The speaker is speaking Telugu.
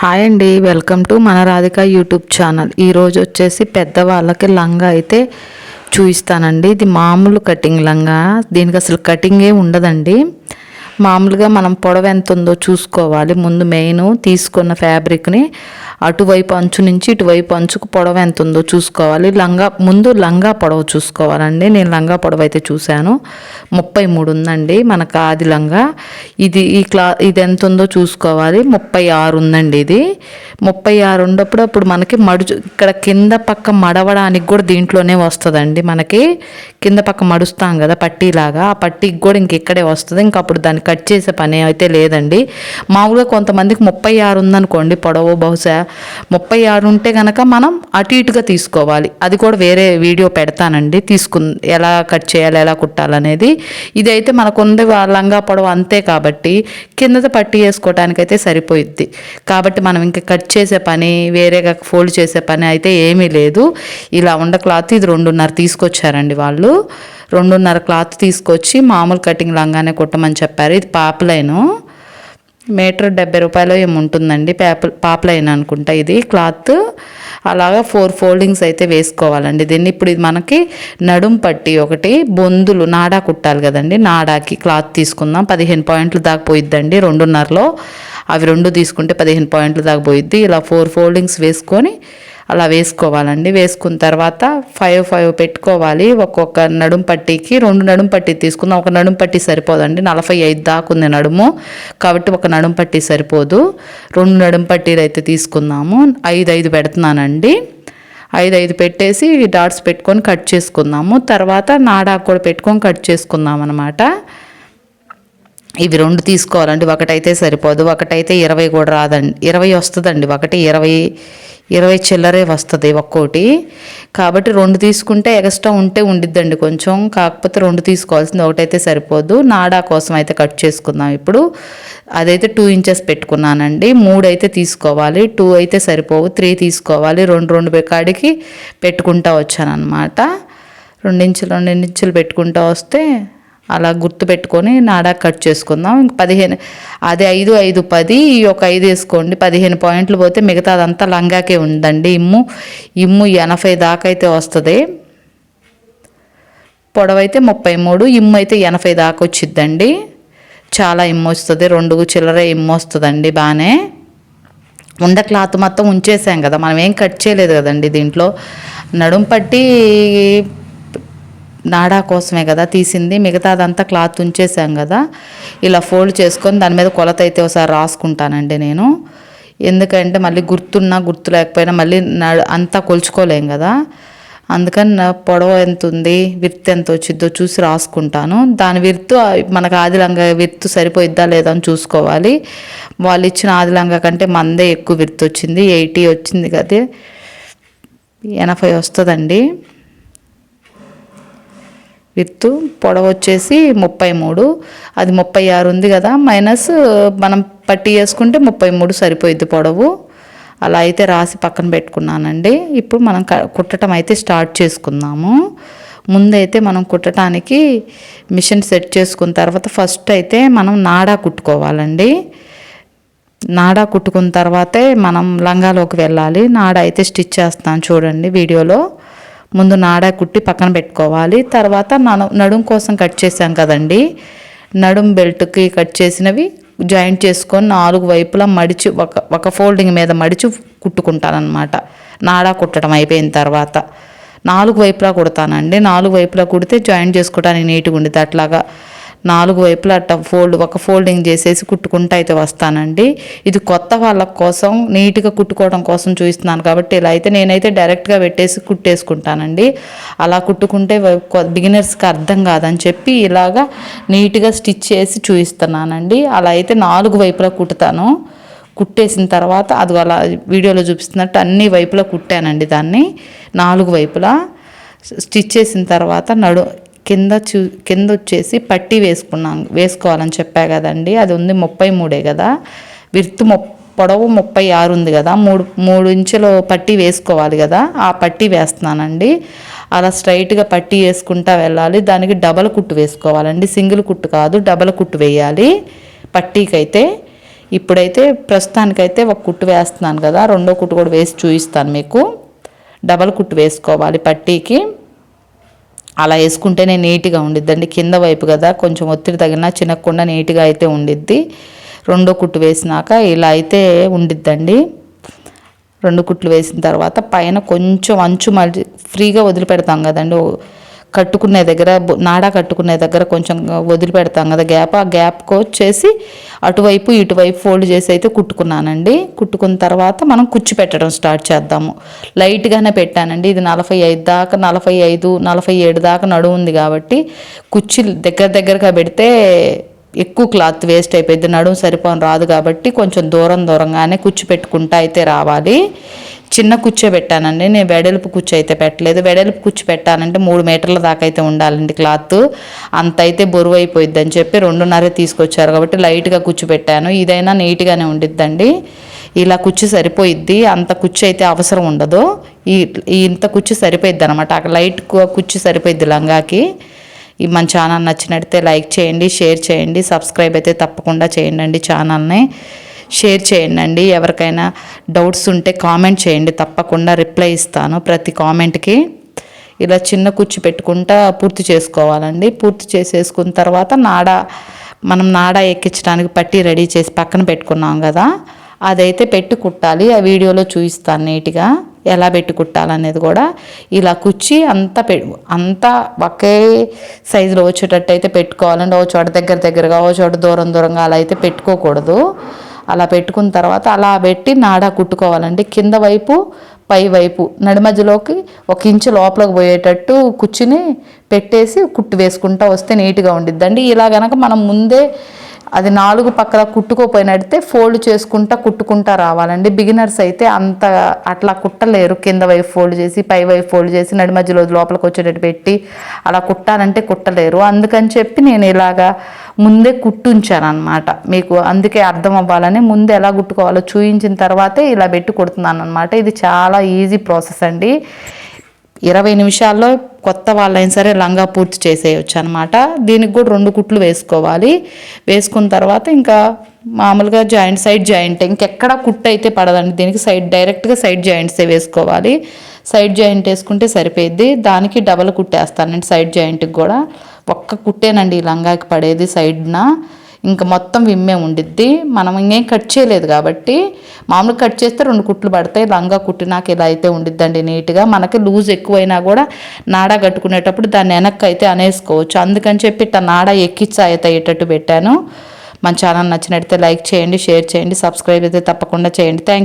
హాయ్ అండి వెల్కమ్ టు మన రాధిక యూట్యూబ్ ఛానల్. ఈరోజు వచ్చేసి పెద్దవాళ్ళకి లంగా అయితే చూపిస్తానండి ఇది మామూలు కటింగ్ లంగా. దీనికి అసలు కటింగే ఉండదండి. మామూలుగా మనం పొడవ ఎంత ఉందో చూసుకోవాలి. ముందు మెయిన్ తీసుకున్న ఫ్యాబ్రిక్ని అటువైపు అంచు నుంచి ఇటువైపు అంచుకు పొడవ ఎంత ఉందో చూసుకోవాలి. లంగా ముందు లంగా పొడవ చూసుకోవాలండి. నేను లంగా పొడవ అయితే చూశాను. ముప్పై మూడు ఉందండి మనకు ఆది లంగా. ఇది ఈ క్లా ఇది ఎంత ఉందో చూసుకోవాలి. ముప్పై ఆరు ఉందండి ఇది. ముప్పై ఆరు ఉన్నప్పుడు అప్పుడు మనకి మడుచు ఇక్కడ కింద పక్క మడవడానికి కూడా దీంట్లోనే వస్తుందండి మనకి. కింద పక్క మడుస్తాం కదా పట్టీలాగా. ఆ పట్టీకి కూడా ఇంక ఇక్కడే వస్తుంది. ఇంక అప్పుడు దాన్ని కట్ చేసే పని అయితే లేదండి. మామూలుగా కొంతమందికి ముప్పై ఆరు ఉందనుకోండి పొడవు బహుశా. ముప్పై ఆరు ఉంటే కనుక మనం అటు ఇటుగా తీసుకోవాలి. అది కూడా వేరే వీడియో పెడతానండి. తీసుకు ఎలా కట్ చేయాలి ఎలా కుట్టాలనేది. ఇదైతే మనకు ఉంది లంగా పొడవు అంతే కాబట్టి కిందతో పట్టి వేసుకోవడానికి అయితే సరిపోయిద్ది. కాబట్టి మనం ఇంకా కట్ చేసే పని వేరేగా ఫోల్డ్ చేసే పని అయితే ఏమీ లేదు. ఇలా ఉండ క్లాత్ ఇది రెండున్నర తీసుకొచ్చారండి వాళ్ళు. రెండున్నర క్లాత్ తీసుకొచ్చి మామూలు కటింగ్ లంగానే కుట్టమని చెప్పారు. ఇది పాపలేను మీటర్ డెబ్బై రూపాయలు ఏమి ఉంటుందండి. పేప పాపలైన అనుకుంటా ఇది. క్లాత్ అలాగా ఫోర్ ఫోల్డింగ్స్ అయితే వేసుకోవాలండి. దీన్ని ఇప్పుడు ఇది మనకి నడుం పట్టి ఒకటి బొందులు నాడా కుట్టాలి కదండి. నాడాకి క్లాత్ తీసుకుందాం. పదిహేను పాయింట్లు దాకా పోయిద్దండి రెండున్నరలో. అవి రెండు తీసుకుంటే పదిహేను పాయింట్లు దాకా పోయిద్ది. ఇలా ఫోర్ ఫోల్డింగ్స్ వేసుకొని అలా వేసుకోవాలండి. వేసుకున్న తర్వాత ఫైవ్ ఫైవ్ పెట్టుకోవాలి. ఒక్కొక్క నడుం పట్టీకి రెండు నడుం పట్టీ తీసుకుందాం. ఒక నడుం పట్టీ సరిపోదండి. నలభై ఐదు దాకా ఉంది నడుము. కాబట్టి ఒక నడుం పట్టీ సరిపోదు. రెండు నడుం పట్టీలు అయితే తీసుకుందాము. ఐదు ఐదు పెడుతున్నానండి. ఐదు ఐదు పెట్టేసి డాట్స్ పెట్టుకొని కట్ చేసుకుందాము. తర్వాత నాడాకు కూడా పెట్టుకొని కట్ చేసుకుందాం అనమాట ఇవి రెండు తీసుకోవాలండి. ఒకటైతే సరిపోదు ఒకటైతే ఇరవై కూడా రాదండి. ఇరవై వస్తుందండి ఒకటి ఇరవై ఇరవై చిల్లరే వస్తుంది ఒక్కోటి. కాబట్టి రెండు తీసుకుంటే ఎక్స్ట్రా ఉంటే ఉండిద్దండి కొంచెం. కాకపోతే రెండు తీసుకోవాల్సింది ఒకటైతే సరిపోదు. నాడా కోసం అయితే కట్ చేసుకుందాం ఇప్పుడు. అదైతే టూ ఇంచెస్ పెట్టుకున్నానండి. మూడు అయితే తీసుకోవాలి. టూ అయితే సరిపోవు. త్రీ తీసుకోవాలి. రెండు రెండు కాడికి పెట్టుకుంటా వచ్చానమాట రెండించులు రెండించులు పెట్టుకుంటా వస్తే అలా గుర్తు పెట్టుకొని నాడా కట్ చేసుకుందాం. ఇంక పదిహేను అది ఐదు ఐదు పది ఈ ఒక ఐదు వేసుకోండి. పదిహేను పాయింట్లు పోతే మిగతా అదంతా లంగాకే ఉందండి ఇమ్ము. ఇమ్ము ఎనభై దాకా అయితే వస్తుంది. పొడవైతే ముప్పై మూడు ఇమ్ము అయితే ఎనభై దాకా వచ్చిద్దండి. చాలా ఇమ్ము వస్తుంది. రెండు చిల్లర ఇమ్ము వస్తుందండి బాగానే ఉండ క్లాత్ మొత్తం ఉంచేసాం కదా మనం ఏం కట్ చేయలేదు కదండి దీంట్లో. నడుం పట్టి నాడా కోసమే కదా తీసింది. మిగతాదంతా క్లాత్ ఉంచేసాం కదా. ఇలా ఫోల్డ్ చేసుకొని దాని మీద కొలత అయితే ఒకసారి రాసుకుంటానండి నేను. ఎందుకంటే మళ్ళీ గుర్తున్నా గుర్తు లేకపోయినా మళ్ళీ అంతా కొలుచుకోలేం కదా. అందుకని నా పొడవ ఎంత ఉంది విర్త్ ఎంత వచ్చిద్దో చూసి రాసుకుంటాను. దాని విర్తు మనకు ఆదిలంగా విర్తు సరిపోయిద్దా లేదా అని చూసుకోవాలి. వాళ్ళు ఇచ్చిన ఆదిలంగా కంటే మందే ఎక్కువ విర్తు వచ్చింది. ఎయిటీ వచ్చింది కదా. ఎనభై వస్తుందండి. విత్తు పొడవు వచ్చేసి ముప్పై మూడు. అది ముప్పై ఆరు ఉంది కదా మైనస్ మనం పట్టి వేసుకుంటే ముప్పై మూడు సరిపోయిద్ది పొడవు. అలా అయితే రాసి పక్కన పెట్టుకున్నానండి. ఇప్పుడు మనం కుట్టడం అయితే స్టార్ట్ చేసుకుందాము. ముందైతే మనం కుట్టడానికి మిషన్ సెట్ చేసుకున్న తర్వాత ఫస్ట్ అయితే మనం నాడా కుట్టుకోవాలండి. నాడా కుట్టుకున్న తర్వాతే మనం లంగాలోకి వెళ్ళాలి. నాడా అయితే స్టిచ్ చేస్తాను చూడండి వీడియోలో. ముందు నాడా కుట్టి పక్కన పెట్టుకోవాలి. తర్వాత నడుం కోసం కట్ చేసాం కదండి. నడుం బెల్ట్కి కట్ చేసినవి జాయింట్ చేసుకొని నాలుగు వైపులా మడిచి ఒక ఒక ఫోల్డింగ్ మీద మడిచి కుట్టుకుంటానమాట నాడా కుట్టడం అయిపోయిన తర్వాత. నాలుగు వైపులా కుడతానండి. నాలుగు వైపులా కుడితే జాయింట్ చేసుకోవడానికి నీట్గా ఉండేది అట్లాగా నాలుగు వైపులా అట్ట ఫోల్డ్ ఒక ఫోల్డింగ్ చేసేసి కుట్టుకుంటూ అయితే వస్తానండి. ఇది కొత్త వాళ్ళ కోసం నీట్గా కుట్టుకోవడం కోసం చూస్తున్నాను కాబట్టి ఇలా అయితే నేనైతే డైరెక్ట్గా పెట్టేసి కుట్టేసుకుంటానండి. అలా కుట్టుకుంటే బిగినర్స్కి అర్థం కాదని చెప్పి ఇలాగా నీట్గా స్టిచ్ చేసి చూపిస్తున్నానండి అలా అయితే నాలుగు వైపులా కుట్టుతాను. కుట్టేసిన తర్వాత అది అలా వీడియోలో చూపిస్తున్నట్టు అన్ని వైపులా కుట్టానండి దాన్ని. నాలుగు వైపులా. స్టిచ్ చేసిన తర్వాత నడు కింద చూ కింద వచ్చేసి పట్టి వేసుకున్నాం వేసుకోవాలని చెప్పా కదండి. అది ఉంది ముప్పై మూడే కదా. విర్తు మొ పొడవు ముప్పై ఆరు ఉంది కదా. మూడు మూడు ఇంచులు పట్టి వేసుకోవాలి కదా. ఆ పట్టి వేస్తున్నానండి. అలా స్ట్రైట్గా పట్టి వేసుకుంటా వెళ్ళాలి. దానికి డబల్ కుట్టు వేసుకోవాలండి. సింగిల్ కుట్టు కాదు డబల్ కుట్టు వేయాలి. పట్టీకైతే ఇప్పుడైతే ప్రస్తుతానికైతే ఒక కుట్టు వేస్తున్నాను కదా. రెండో కుట్టు కూడా వేసి చూపిస్తాను మీకు. డబల్ కుట్టు వేసుకోవాలి పట్టీకి. అలా వేసుకుంటేనే నీట్గా ఉండిద్దండి. కింద వైపు కదా కొంచెం ఒత్తిడి తగిలినా చినకుండా నీట్గా అయితే ఉండిద్ది. రెండో కుట్టు వేసినాక ఇలా అయితే ఉండిద్దండి. రెండు కుట్లు వేసిన తర్వాత పైన కొంచెం అంచు మళ్ళీ ఫ్రీగా వదిలిపెడతాం కదండి. కట్టుకునే దగ్గర నాడా కట్టుకునే దగ్గర కొంచెం వదిలిపెడతాం కదా గ్యాప్. ఆ గ్యాప్కి వచ్చేసి అటువైపు ఇటువైపు ఫోల్డ్ చేసి అయితే కుట్టుకున్నానండి. కుట్టుకున్న తర్వాత మనం కుచ్చి పెట్టడం స్టార్ట్ చేద్దాము. లైట్గానే పెట్టానండి. ఇది నలభై ఐదు దాకా నలభై ఐదు నలభై ఏడు దాకా నడువు ఉంది కాబట్టి కుచ్చి దగ్గర దగ్గరగా పెడితే ఎక్కువ క్లాత్ వేస్ట్ అయిపోయింది నడుము సరిపోని రాదు కాబట్టి కొంచెం దూరం దూరంగానే కుచ్చి పెట్టుకుంటా అయితే రావాలి. చిన్న కుర్చో పెట్టానండి. నేను వెడల్పు కుర్చీ అయితే పెట్టలేదు. వెడల్పు కుర్చీ పెట్టానంటే మూడు మీటర్ల దాకా అయితే ఉండాలండి క్లాత్. అంత అయితే బరువు అయిపోయింది అని చెప్పి రెండున్నర తీసుకొచ్చారు కాబట్టి లైట్గా కుచ్చు పెట్టాను. ఇదైనా నీట్గానే ఉండిద్దండి. ఇలా కుర్చీ సరిపోయిద్ది. అంత కుర్చీ అయితే అవసరం ఉండదు. ఈ ఇంత కుర్చీ సరిపోయిద్ది అనమాట అక్కడ లైట్ కుర్చీ సరిపోయిద్ది లంగాకి. ఈ మన ఛానల్ నచ్చినట్టే లైక్ చేయండి షేర్ చేయండి సబ్స్క్రైబ్ అయితే తప్పకుండా చేయండి ఛానల్ని. షేర్ చేయండి ఎవరికైనా డౌట్స్ ఉంటే కామెంట్ చేయండి. తప్పకుండా రిప్లై ఇస్తాను ప్రతి కామెంట్కి. ఇలా చిన్న కుర్చీ పెట్టుకుంటా పూర్తి చేసుకోవాలండి. పూర్తి చేసేసుకున్న తర్వాత నాడ మనం నాడ ఎక్కించడానికి పట్టి రెడీ చేసి పక్కన పెట్టుకున్నాం కదా అదైతే పెట్టి కుట్టాలి. ఆ వీడియోలో చూపిస్తాను నీట్గా ఎలా పెట్టి కుట్టాలనేది కూడా. ఇలా కుచ్చి అంతా పె అంతా ఒకే సైజులో వచ్చేటట్టు అయితే పెట్టుకోవాలండి. ఓ చోట దగ్గర దగ్గరగా ఓ చోట దూరం దూరంగా అలా అయితే పెట్టుకోకూడదు. అలా పెట్టుకున్న తర్వాత అలా పెట్టి నాడా కుట్టుకోవాలండి. కింద వైపు పై వైపు నడి మధ్యలోకి ఒక ఇంచు లోపలికి పోయేటట్టు కుర్చీని పెట్టేసి కుట్టు వేసుకుంటా వస్తే నీట్గా ఉండిద్దండి. ఇలా గనక మనం ముందే అది నాలుగు పక్కల కుట్టుకోపోయినట్టే ఫోల్డ్ చేసుకుంటా కుట్టుకుంటా రావాలండి. బిగినర్స్ అయితే అంత అట్లా కుట్టలేరు. కింద వైపు ఫోల్డ్ చేసి పై వైపు ఫోల్డ్ చేసి నడి మధ్యలో లోపలికి వచ్చేటట్టు పెట్టి అలా కుట్టాలంటే కుట్టలేరు. అందుకని చెప్పి నేను ఇలాగా ముందే కుట్టుంచాను అనమాట మీకు అందుకే అర్థం అవ్వాలని ముందు ఎలా కుట్టుకోవాలో చూయించిన తర్వాతే ఇలా పెట్టి కుడుతున్నాను అనమాట ఇది చాలా ఈజీ ప్రాసెస్ అండి. ఇరవై నిమిషాల్లో కొత్త వాళ్ళైనా సరే లంగా పూర్తి చేసేయచ్చు అనమాట దీనికి కూడా రెండు కుట్లు వేసుకోవాలి. వేసుకున్న తర్వాత ఇంకా మామూలుగా జాయింట్ సైడ్ జాయింట్ ఇంకెక్కడ కుట్టు అయితే పడదండి. దీనికి సైడ్ డైరెక్ట్గా సైడ్ జాయింట్సే వేసుకోవాలి. సైడ్ జాయింట్ వేసుకుంటే సరిపోయిద్ది. దానికి డబల్ కుట్టేస్తానండి సైడ్ జాయింట్కి కూడా. ఒక్క కుట్టేనండి ఈ లంగాకి పడేది సైడ్న. ఇంకా మొత్తం విమ్మే ఉండిద్ది. మనం ఇంకేం కట్ చేయలేదు కాబట్టి మామూలుగా కట్ చేస్తే రెండు కుట్లు పడతాయి. లంగా కుట్టినాక ఇలా అయితే ఉండిద్దండి నీట్గా. మనకి లూజ్ ఎక్కువైనా కూడా నాడా కట్టుకునేటప్పుడు దాన్ని వెనక్కి అయితే అనేసుకోవచ్చు. అందుకని చెప్పి ఇట్లా నాడా ఎక్కిచ్చి అయితే అయ్యేటట్టు పెట్టాను. మన ఛానల్ నచ్చినట్టయితే లైక్ చేయండి షేర్ చేయండి సబ్స్క్రైబ్ అయితే తప్పకుండా చేయండి. థ్యాంక్